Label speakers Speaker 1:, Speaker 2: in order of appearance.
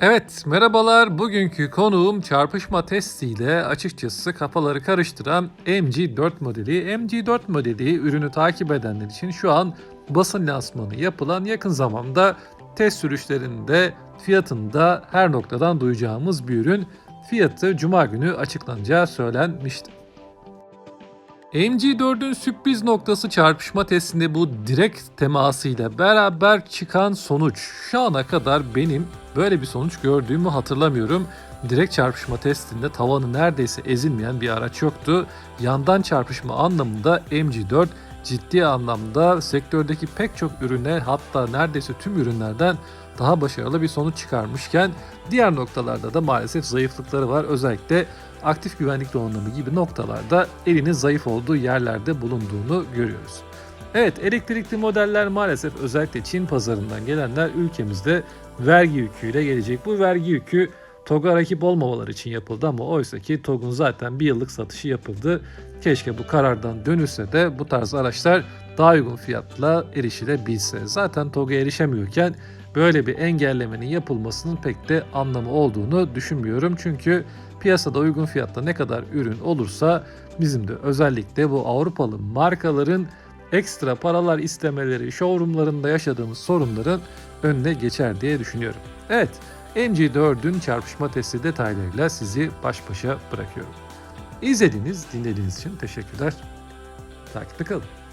Speaker 1: Evet, merhabalar. Bugünkü konuğum çarpışma testiyle açıkçası kafaları karıştıran MG4 modeli. MG4 modeli ürünü takip edenler için şu an basın lansmanı yapılan yakın zamanda test sürüşlerinde fiyatında her noktadan duyacağımız bir ürün. Fiyatı cuma günü açıklanacağı söylenmişti. MG4'ün sürpriz noktası çarpışma testinde bu direkt temasıyla beraber çıkan sonuç. Şu ana kadar benim böyle bir sonuç gördüğümü hatırlamıyorum. Direkt çarpışma testinde tavanı neredeyse ezilmeyen bir araç yoktu. Yandan çarpışma anlamında MG4 ciddi anlamda sektördeki pek çok ürüne hatta neredeyse tüm ürünlerden daha başarılı bir sonuç çıkarmışken diğer noktalarda da maalesef zayıflıkları var. Özellikle aktif güvenlik donanımı gibi noktalarda elinin zayıf olduğu yerlerde bulunduğunu görüyoruz. Evet elektrikli modeller maalesef özellikle Çin pazarından gelenler ülkemizde vergi yüküyle gelecek. Bu vergi yükü TOG'a rakip olmamaları için yapıldı ama oysa ki TOG'un zaten bir yıllık satışı yapıldı. Keşke bu karardan dönülse de bu tarz araçlar daha uygun fiyatla erişilebilse. Zaten TOG'a erişemiyorken böyle bir engellemenin yapılmasının pek de anlamı olduğunu düşünmüyorum. Çünkü piyasada uygun fiyatla ne kadar ürün olursa bizim de özellikle bu Avrupalı markaların ekstra paralar istemeleri, showroomlarında yaşadığımız sorunların önüne geçer diye düşünüyorum. Evet, MG4'ün çarpışma testi detaylarıyla sizi baş başa bırakıyorum. İzlediğiniz, dinlediğiniz için teşekkürler. Takipte kalın.